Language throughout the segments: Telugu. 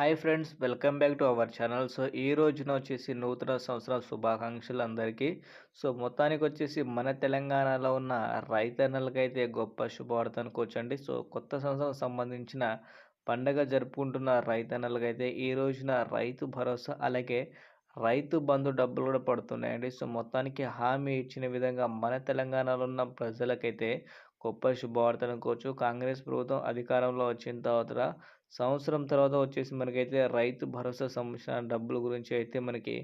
Hi friends welcome back to our channel. So ఈ రోజున వచ్చేసి నూతన సంవత్సర శుభాకాంక్షలు అందరికీ. సో మొత్తానికి వచ్చేసి మన తెలంగాణలో ఉన్న రైతన్నలకైతే గొప్ప శుభవార్త అనుకోవచ్చండి. సో కొత్త సంవత్సరం సంబంధించిన పండగ జరుపుకుంటున్న రైతన్నలకైతే ఈ రోజున రైతు భరోసా అలాగే రైతు బంధు డబ్బులు కూడా పడుతున్నాయండి. సో మొత్తానికి హామీ ఇచ్చిన విధంగా మన తెలంగాణలో ఉన్న ప్రజలకైతే గొప్ప శుభవార్త అనుకోవచ్చు. కాంగ్రెస్ ప్రభుత్వం అధికారంలో వచ్చిన తర్వాత సంవత్సరం తర్వాత వచ్చేసి మనకైతే రైతు భరోసా సంబంధించిన డబ్బుల గురించి అయితే మనకి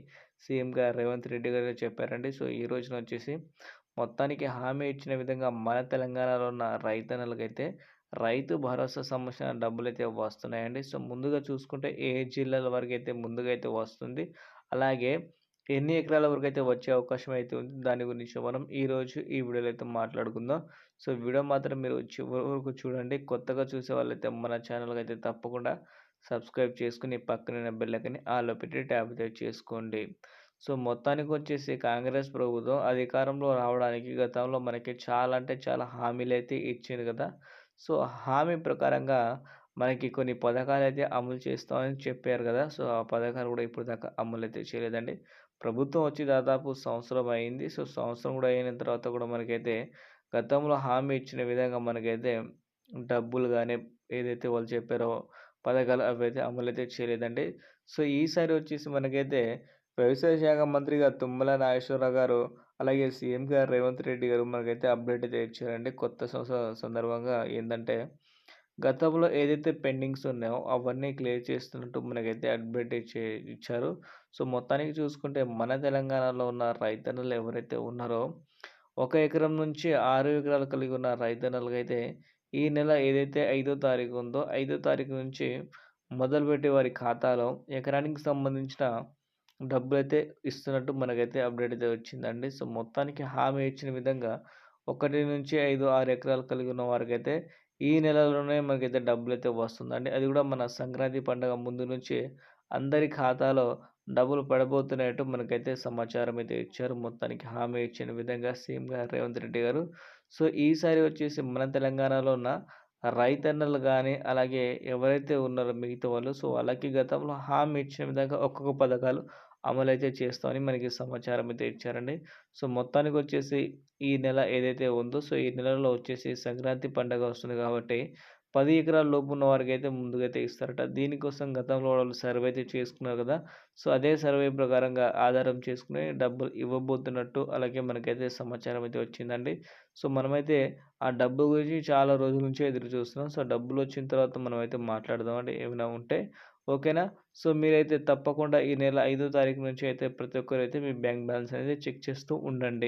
సీఎం గారు రేవంత్ రెడ్డి గారు చెప్పారండి. సో ఈ రోజున వచ్చేసి మొత్తానికి హామీ ఇచ్చిన విధంగా మన తెలంగాణలో ఉన్న రైతన్నలకైతే రైతు భరోసా సంబంధించిన డబ్బులు అయితే వస్తున్నాయండి. సో ముందుగా చూసుకుంటే ఏ జిల్లాల వరకు అయితే ముందుగా అయితే వస్తుంది. అలాగే ఎన్ని ఎకరాల వరకు అయితే వచ్చే అవకాశం అయితే ఉంది దాని గురించి మనం ఈరోజు ఈ వీడియోలో అయితే మాట్లాడుకుందాం. సో వీడియో మాత్రం మీరు చివరి వరకు చూడండి. కొత్తగా చూసే వాళ్ళైతే మన ఛానల్కి అయితే తప్పకుండా సబ్స్క్రైబ్ చేసుకుని పక్కన బెల్లకని ఆలో పెట్టి ట్యాబ్ అయితే చేసుకోండి. సో మొత్తానికి వచ్చేసి కాంగ్రెస్ ప్రభుత్వం అధికారంలో రావడానికి గతంలో మనకి చాలా అంటే చాలా హామీలు అయితే ఇచ్చింది కదా. సో హామీ ప్రకారంగా మనకి కొన్ని పథకాలు అయితే అమలు చేస్తామని చెప్పారు కదా. సో ఆ పథకాలు కూడా ఇప్పుడు దాకా అమలు అయితే చేయలేదండి. ప్రభుత్వం వచ్చి దాదాపు సంవత్సరం అయింది. సో సంవత్సరం కూడా అయిన తర్వాత కూడా మనకైతే గతంలో హామీ ఇచ్చిన విధంగా మనకైతే డబ్బులు కానీ ఏదైతే వాళ్ళు చెప్పారో పథకాలు అవి అయితే అమలు అయితే చేయలేదండి. సో ఈసారి వచ్చేసి మనకైతే వ్యవసాయ శాఖ మంత్రిగా తుమ్మల నాగేశ్వరరావు గారు అలాగే సీఎం గారు రేవంత్ రెడ్డి గారు మనకైతే అప్డేట్ అయితే ఇచ్చారండి. కొత్త సంవత్సరం సందర్భంగా ఏంటంటే గతంలో ఏదైతే పెండింగ్స్ ఉన్నాయో అవన్నీ క్లియర్ చేస్తున్నట్టు మనకైతే అప్డేట్ చే ఇచ్చారు. సో మొత్తానికి చూసుకుంటే మన తెలంగాణలో ఉన్న రైతన్నులు ఎవరైతే ఉన్నారో ఒక ఎకరం నుంచి ఆరు ఎకరాలు కలిగి ఉన్న రైతన్నలకైతే ఈ నెల ఏదైతే ఐదో తారీఖు ఉందో ఐదో తారీఖు నుంచి మొదలుపెట్టి వారి ఖాతాలో ఎకరానికి సంబంధించిన డబ్బులు అయితే ఇస్తున్నట్టు మనకైతే అప్డేట్ అయితే వచ్చిందండి. సో మొత్తానికి హామీ ఇచ్చిన విధంగా ఒకటి నుంచి ఐదు ఆరు ఎకరాలు కలిగి ఉన్న వారికైతే ఈ నెలలోనే మనకైతే డబ్బులు అయితే వస్తుందండి అది కూడా మన సంక్రాంతి పండుగ ముందు నుంచి అందరి ఖాతాలో డబ్బులు పడబోతున్నట్టు మనకైతే సమాచారం అయితే ఇచ్చారు. మొత్తానికి హామీ ఇచ్చిన విధంగా సీఎం గారు రేవంత్ రెడ్డి గారు. సో ఈసారి వచ్చేసి మన తెలంగాణలో ఉన్న రైతన్నలు కానీ అలాగే ఎవరైతే ఉన్నారో మిగతా వాళ్ళు సో వాళ్ళకి గతంలో హామీ ఇచ్చిన విధంగా ఒక్కొక్క పథకాలు అమలు అయితే చేస్తామని మనకి సమాచారం అయితే ఇచ్చారండి. సో మొత్తానికి వచ్చేసి ఈ నెల ఏదైతే ఉందో సో ఈ నెలలో వచ్చేసి సంక్రాంతి పండుగ వస్తుంది కాబట్టి పది ఎకరాల లోపు ఉన్న వారికి అయితే ముందుగైతే ఇస్తారట. దీనికోసం గతంలో వాళ్ళు సర్వే అయితే చేసుకున్నారు కదా సో అదే సర్వే ప్రకారంగా ఆధారం చేసుకుని డబ్బులు ఇవ్వబోతున్నట్టు అలాగే మనకైతే సమాచారం అయితే వచ్చిందండి. సో మనమైతే ఆ డబ్బు గురించి చాలా రోజుల నుంచి ఎదురు చూస్తున్నాం. సో డబ్బులు వచ్చిన తర్వాత మనమైతే మాట్లాడదాం అంటే ఏమైనా ఉంటే ఓకేనా? సో మీరైతే తప్పకుండా ఈ నెల ఐదో తారీఖు నుంచి అయితే ప్రతి ఒక్కరైతే మీ బ్యాంక్ బ్యాలెన్స్ అనేది చెక్ చేస్తూ ఉండండి.